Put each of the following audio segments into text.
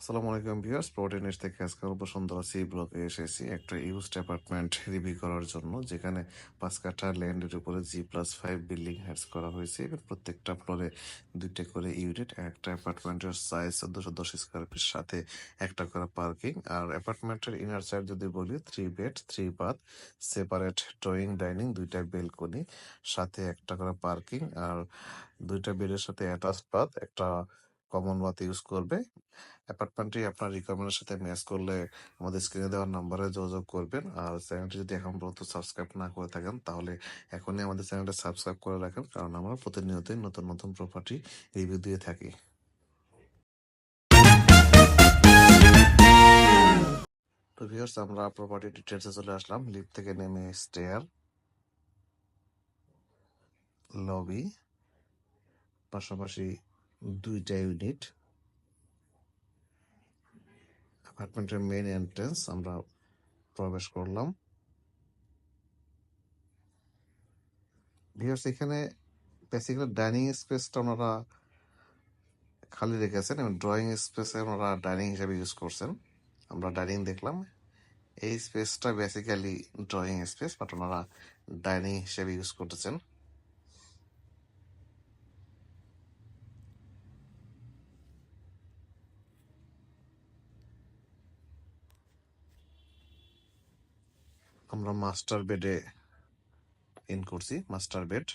আসসালামু আলাইকুম ভিউয়ার্স প্রোটিনিস থেকে আজকে অল্প সুন্দর সি ব্লকে এসেছি একটা ইউজড অ্যাপার্টমেন্ট রিভিউ করার জন্য, যেখানে পাঁচ কাঠা ল্যান্ডের উপরে জি প্লাস ফাইভ বিল্ডিং হ্যাডস করা হয়েছে, এবং প্রত্যেকটা ফ্লোরে দুইটা করে ইউনিট একটা অ্যাপার্টমেন্টের সাইজ চোদ্দশো দশ স্কোয়ার ফিট সাথে একটা করে পার্কিং আর অ্যাপার্টমেন্টের ইনার সাইড যদি বলি three bed three bath separate drawing dining দুইটা বেলকনি সাথে একটা করে পার্কিং আর দুইটা বেডের সাথে অ্যাটাচ বাথ একটা কমন বাথ ইউজ করবে অ্যাপার্টমেন্টটি আপনার রিকোয়ারমেন্টের সাথে ম্যাচ করলে আমাদের স্ক্রিনে দেওয়ার নাম্বারে যোগাযোগ করবেন। আর চ্যানেলটি যদি এখন পর্যন্ত সাবস্ক্রাইব না করে থাকেন, তাহলে এখনই আমাদের চ্যানেলটা সাবস্ক্রাইব করে রাখেন, কারণ আমরা প্রতিনিয়তই নতুন নতুন প্রপার্টি রিভিউ দিয়ে থাকি। তো ভিউয়ার্স আমরা প্রপার্টি ডিটেলসে চলে আসলাম। লিফট থেকে নেমে স্টেয়ার লবি পাশাপাশি দুইটা ইউনিট অ্যাপার্টমেন্টের মেইন এন্ট্রেন্স আমরা প্রবেশ করলাম। ভিউয়ার্স এখানে বেসিক্যালি ডাইনিং স্পেসটা ওনারা খালি রেখেছেন এবং ড্রয়িং স্পেসে ওনারা ডাইনিং হিসেবে ইউজ করছেন। আমরা ডাইনিং দেখলাম। এই স্পেসটা বেসিক্যালি ড্রয়িং স্পেস বাট ওনারা ডাইনিং হিসেবে ইউজ করতেছেন। আমরা মাস্টার বেডে ইন করছি মাস্টার বেড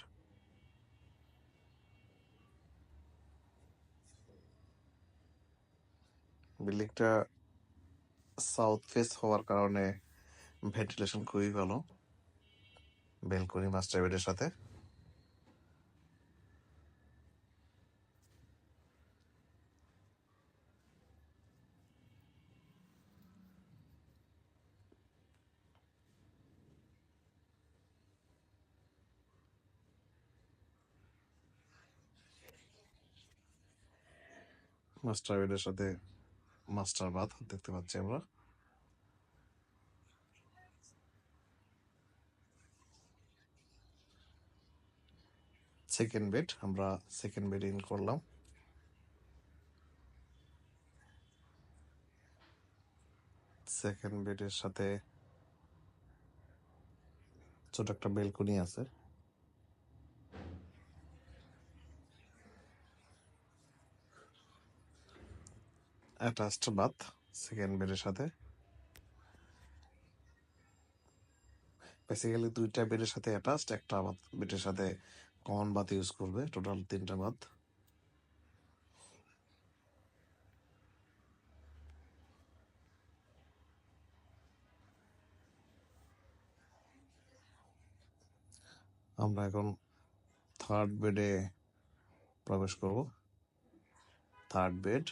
বিল্ডিংটা সাউথ ফেস হওয়ার কারণে ভেন্টিলেশন খুবই ভালো। বেলকনি মাস্টার বেডের সাথে। মাস্টার বেডের সাথে মাস্টার বাথ দেখতে পাচ্ছি আমরা। সেকেন্ড বেড আমরা সেকেন্ড বেড ইন করলাম। সেকেন্ড বেডের সাথে ছোট একটা বেলকনি আছে। অ্যাটাচড বাথ সেকেন্ড বেডের সাথে। বেসিক্যালি দুইটা বেডের সাথে অ্যাটাচড একটা বাথ বেডের সাথে কমন বাথ ইউজ করবে? টোটাল তিনটা বাথ আমরা এখন থার্ড বেডে প্রবেশ করব। থার্ড বেড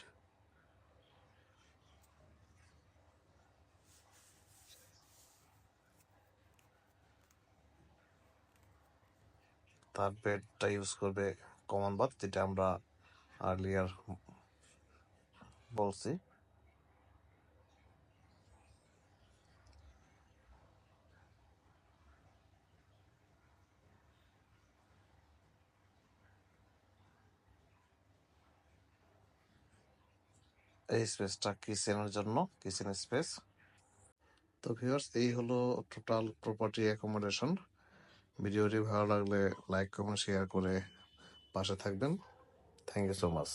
থার্ড বেডটা ইউজ করবে কমন বাথ যেটা আমরা আর্লিয়ার বলছি। এই স্পেসটা কিচেনের জন্য কিচেন স্পেস তো ভিউয়ার্স এই হলো টোটাল প্রপার্টি অ্যাকোমোডেশন ভিডিওটি ভালো লাগলে লাইক কমেন্ট শেয়ার করে পাশে থাকবেন। Thank you so much